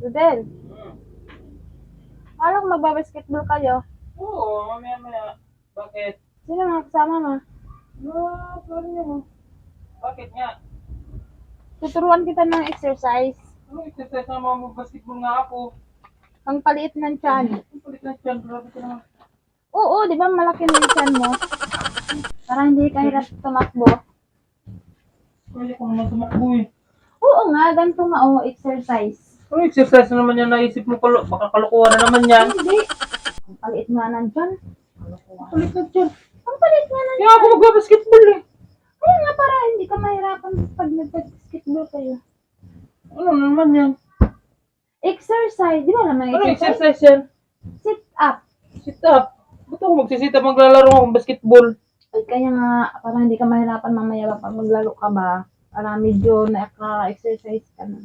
Rudel, parang magbabasketball kayo. Oo, mamaya-maya. Bakit? Sino mga kasama mo? Ah, parang mo. Bakit nga? Tuturuan kita ng exercise. Ano exercise na mga basketball nga ako? Ang paliit ng tiyan. Ang kulit na tiyan, grabe ka naman. Oo, di ba malaki na yung mo? Para hindi ka hirap tumakbo. Pwede ko naman tumakbo eh. Oo nga, ganito nga, oh, exercise. Ano exercise na naman yan naisip mo? Kalo, baka kalukuhan na naman yan. Hindi. Ang paliit nga ng tiyan. Ang palit na dyan. Ang paliit nga ng Kaya ako magbabasketball eh. Kaya nga para hindi ka mahirapan pag nag-basketball kayo. Ano naman yan? Exercise. Di ba naman Ano exercise? exercise yan? Sit up. Sit up. Ba't ako magsisit up maglalaro akong basketball? Ay, kaya nga, para hindi ka mahirapan mamaya pag maglaro ka ba, para medyo naka-exercise ka na.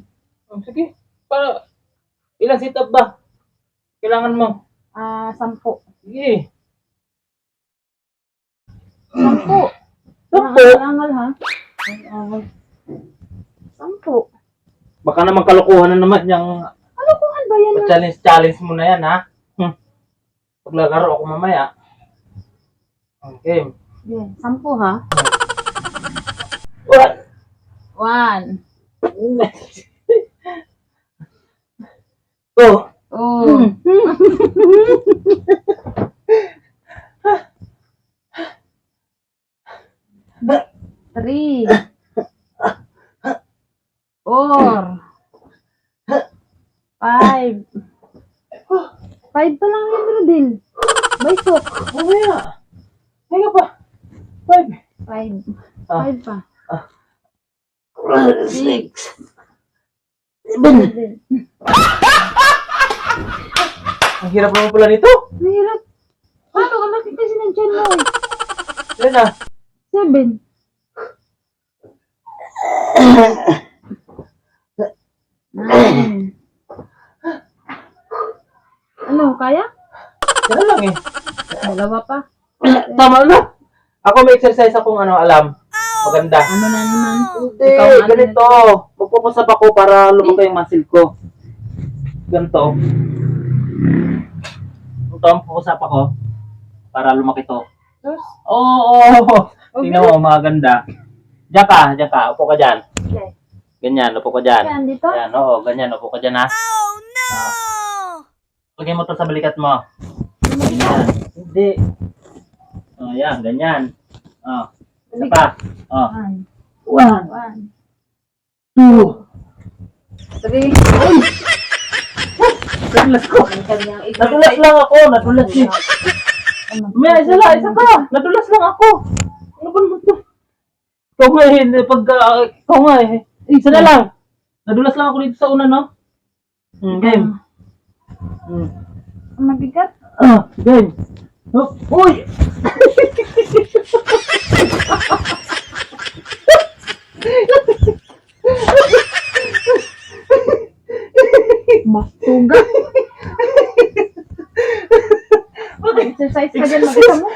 Oh, sige. Para, ilang sit up ba? Kailangan mo. Ah, sampu. Sige. Sampu. Sampu? Angal ha? Sampu. Baka naman kalukuhan na naman yung kung ba yan? ah? challenge challenge mo na yan ha. Hmm. Paglagaro ako mamaya. Okay. Yeah, sampu ha? What? One. Oh. Oh. Three. Four. Five. Five pa lang yan, Rodel. Baysok. Mamaya. Teka pa. Five. Five. Ah. Five pa. Six. Rodel. Ang hirap naman pala nito. Mahirap. Paano ka ng tiyan mo? Yan na. Seven. Ano, kaya? Yan lang eh. Dalawa pa. Tama na. Ako may exercise akong ano, alam. Maganda. Ano na naman? Hindi, Ikaw ano ganito. Magpupusap ako para lumaki yung muscle ko. Ganito. Ito ang pupusap ako para lumaki to. Sus. Oo, oo. Tingnan mo, maganda. Diyan ka, diyan ka. Upo ka dyan. Okay. Ganyan, upo ka dyan. Yan, dito? Yan, oo, ganyan. Upo ka dyan, ha? Oh, no! lagay mo to sa balikat mo. Yan. Hindi. Oh, yan, ganyan. Oh, isa pa. Oh, One. one, One. two. Three. Nadulas ko. Nadulas lang ako. Nadulas eh. May isa lang, isa pa. Nadulas lang ako. Ano ba naman to? Ikaw nga eh, pag, uh, ikaw nga eh. Isa na lang. Nadulas lang ako dito sa una, no? Hmm, game. Hmm. Ang mabigat. Ah, game. Oh, uy! Mastuga. Exercise ka dyan mag-isa mo.